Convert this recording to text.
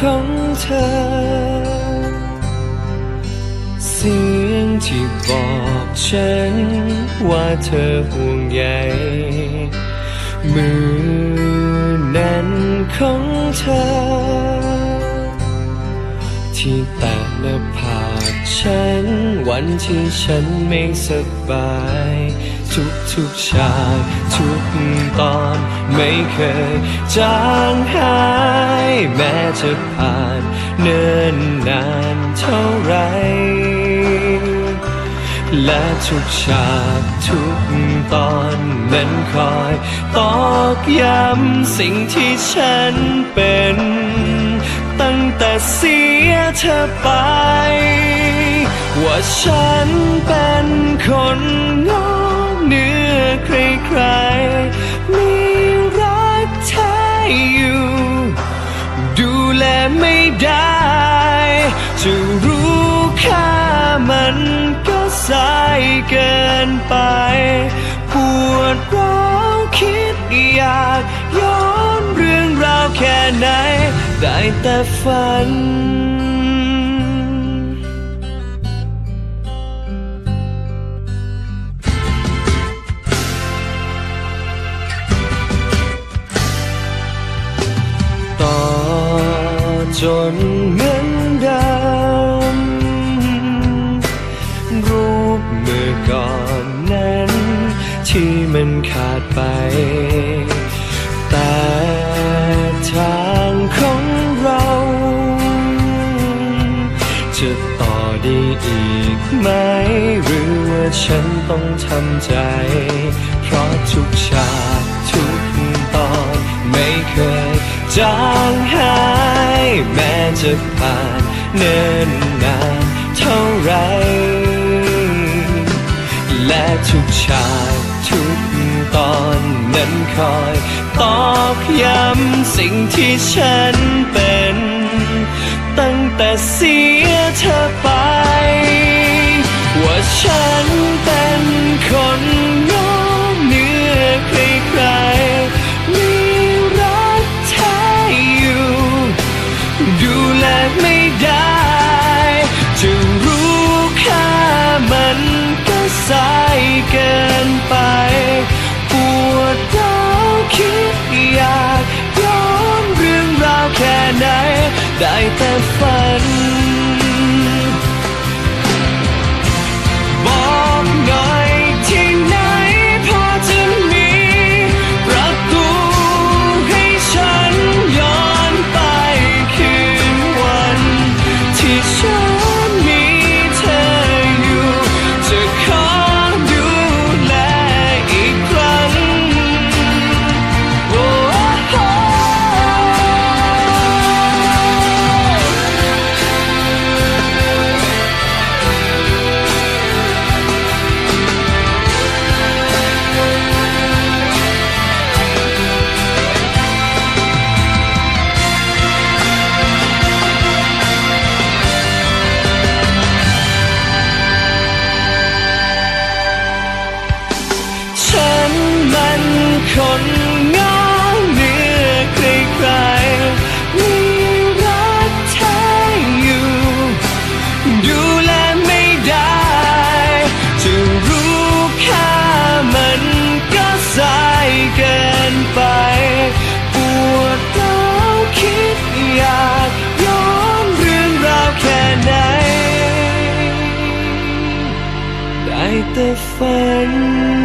ของเธอ เสียงที่บอกฉัน ว่าเธอห่วงใยมือนั้นของเธอ ที่แตะและาผากฉัน วันที่ฉันไม่สบาย ทุกทุกฉากทุก ตอนไม่เคยจางหาย แม้จะผ่านเนิ่นนานเท่าไร และทุกฉากทุกตอนนั้นคอยตอกย้ำสิ่งที่ฉันเป็น ตั้งแต่เสียเธอไป ว่าฉันเป็นคนงอเหนื้อใคร ไม่ได้ จะรู้ค่ามันก็สายเกินไป ปวดร้าวคิดอยากย้อนเรื่องราวแค่ไหน ได้แต่ฝัน จนเหมือนเดิมรูปเมื่อก่อนนั้น ที่มันขาดไป แต่ทางของเรา จะต่อได้อีกไหม หรือว่าฉันต้องทำใจ เพราะทุกฉากทุกตอนไม่เคยจางหาย จะผ่านเนิ่นนานเท่าไร และทุกฉากทุกตอนนั้นคอยตอกย้ำสิ่งที่ฉันเป็น ตั้งแต่เสียเธอไป ดไม่ได้ จะรู้ค่ามันก็สายเกินไป ปวดร้าวคิดอยากย้อนเรื่องราวแค่ไหน ได้แต่ฝัน มันคนงอเหนือใครๆมีรักแท้อยู่ ดูแลไม่ได้ จะรู้ค่ามันก็สายเกินไปปวดร้าวคิดอยากย้อนเรื่องราวแค่ไหนได้แต่ฝัน